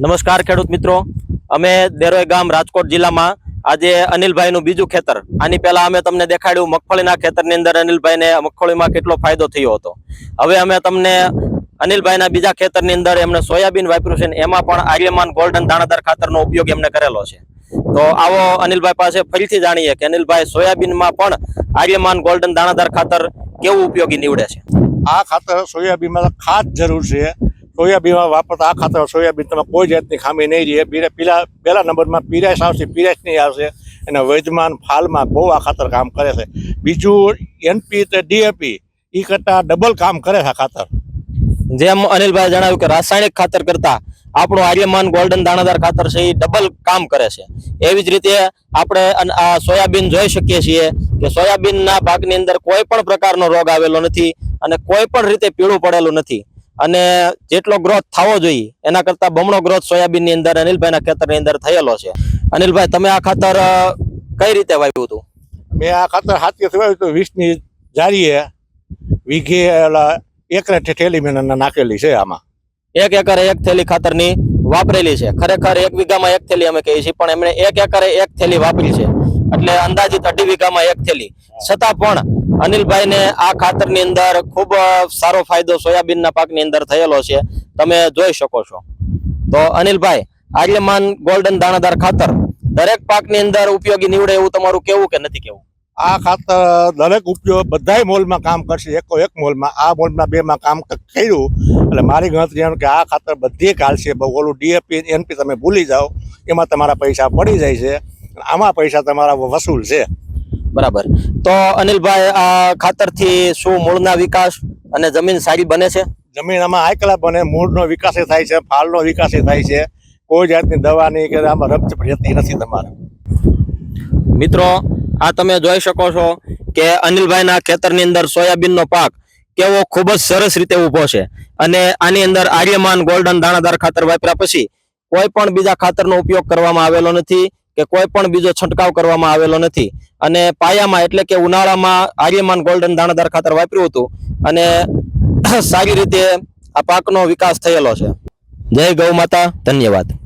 નમસ્કાર ખેડૂત મિત્રો. અમે દેરોઈ ગામ રાજકોટ જિલ્લામાં આજે અનિલભાઈનું બીજું ખેતર. આની પહેલા અમે તમને દેખાડ્યું મગફળીના ખેતરની અંદર અનિલભાઈને મગફળીમાં કેટલો ફાયદો થયો હતો. હવે અમે તમને અનિલભાઈના બીજા ખેતરની અંદર એમને સોયાબીન વાપર્યું છે એમાં પણ આર્યમાન ગોલ્ડન દાણાદાર ખાતરનો ઉપયોગ એમને કરેલો છે. તો આવો અનિલભાઈ પાસે ફરીથી જાણીએ કે અનિલભાઈ સોયાબીનમાં પણ આર્યમાન ગોલ્ડન દાણાદાર ખાતર કેવું ઉપયોગી નીવડે છે? આ ખાતર સોયાબીનમાં ખાસ જરૂર છે. સોયાબીનમાં વાપરતા આ ખાતર સોયાબીન તમે કોઈ જાતની ખામી નહીં રહે. પીરા પીલા પહેલા નંબરમાં પીરાશ આવશે પીરાશ નહીં આવશે. અને વૈધમાન ફાલમાં બહુ આ ખાતર કામ કરે છે. બીજું એનપી તે ડીએપી એ કરતાં ડબલ કામ કરે છે આ ખાતર. જેમ અનિલભાઈ જણાવ્યું કે રાસાયણિક ખાતર કરતાં આપણું આર્યમાન ગોલ્ડન દાણાદાર ખાતર છે એ ડબલ કામ કરે છે. એવી જ રીતે આપણે આ સોયાબીન જોઈ શકીએ છીએ કે સોયાબીનના ભાગની અંદર કોઈ પણ પ્રકારનો રોગ આવેલો નથી અને કોઈ પણ રીતે પીળું પડેલું નથી. અને જેટલો ગ્રોથ થવો જોઈએ એના કરતા બમણો ગ્રોથ સોયાબીનની અંદર અનિલભાઈના ખેતરની અંદર થયેલો છે. અનિલભાઈ તમે આ ખાતર કઈ રીતે વાવ્યું હતું? મેં આ ખાતર હાથથી થવાયું તો વીસની જારીએ વીઘે એકરે થેલી મેં નાખેલી છે આમાં. એક એકરે એક થેલી ખાતરની વાપરેલી છે. ખરેખર એક વીઘામાં એક થેલી અમે કહીએ છીએ પણ એમણે એક એકરે એક થેલી વાપરી છે. એટલે અંદાજિત અઢી વીઘામાં એક થેલી. છતાં પણ અનિલભાઈને આ ખાતરની અંદર ખૂબ સારો ફાયદો સોયાબીનના પાકની અંદર થયેલો છે. તમે જોઈ શકો છો. તો અનિલભાઈ, આર્યમાન ગોલ્ડન દાણાદાર ખાતર દરેક પાકની અંદર ઉપયોગી નીવડે એવું તમારું કેવું કે નથી કેવું? આ ખાતર દરેક ઉપયોગ બધાય મોલમાં કામ કરશે. એકો એક મોલમાં, આ મોલમાં બેમાં કામ કર્યું. એટલે મારી ગણતરી એમ કે આ ખાતર બધી કાલશે. ઓલું ડીએપી, એનપી તમે ભૂલી જાઓ. એમાં તમારા પૈસા પડી જાય છે. આમાં પૈસા તમારા વસૂલ છે. બરાબર. તો અનિલભાઈ આ ખાતરથી શું મૂળના વિકાસ અને જમીન સારી બને છે? જમીન આમાં આયકલા બને મૂળનો વિકાસ થાય છે ફાલનો વિકાસ થાય છે. કોઈ જાતની દવાની કે આમાં રબ્ત રહેતી નથી તમારે. મિત્રો આ તમે જોઈ શકો છો કે અનિલભાઈના ખેતરની અંદર સોયાબીનનો પાક કેવો ખૂબ જ સરસ રીતે ઊભો છે. અને આની અંદર આર્યમાન ગોલ્ડન દાણાદાર ખાતર વાપર્યા પછી કોઈ પણ બીજા ખાતરનો ઉપયોગ કરવામાં આવેલો નથી. કે કોઈ પણ બીજો છંટકાવ કરવામાં આવેલો નથી. અને પાયામાં એટલે કે ઉનાળામાં આર્યમાન ગોલ્ડન દાણાદાર ખાતર વાપર્યું હતું અને સારી રીતે આ પાકનો વિકાસ થયેલો છે. જય ગૌ માતા, ધન્યવાદ.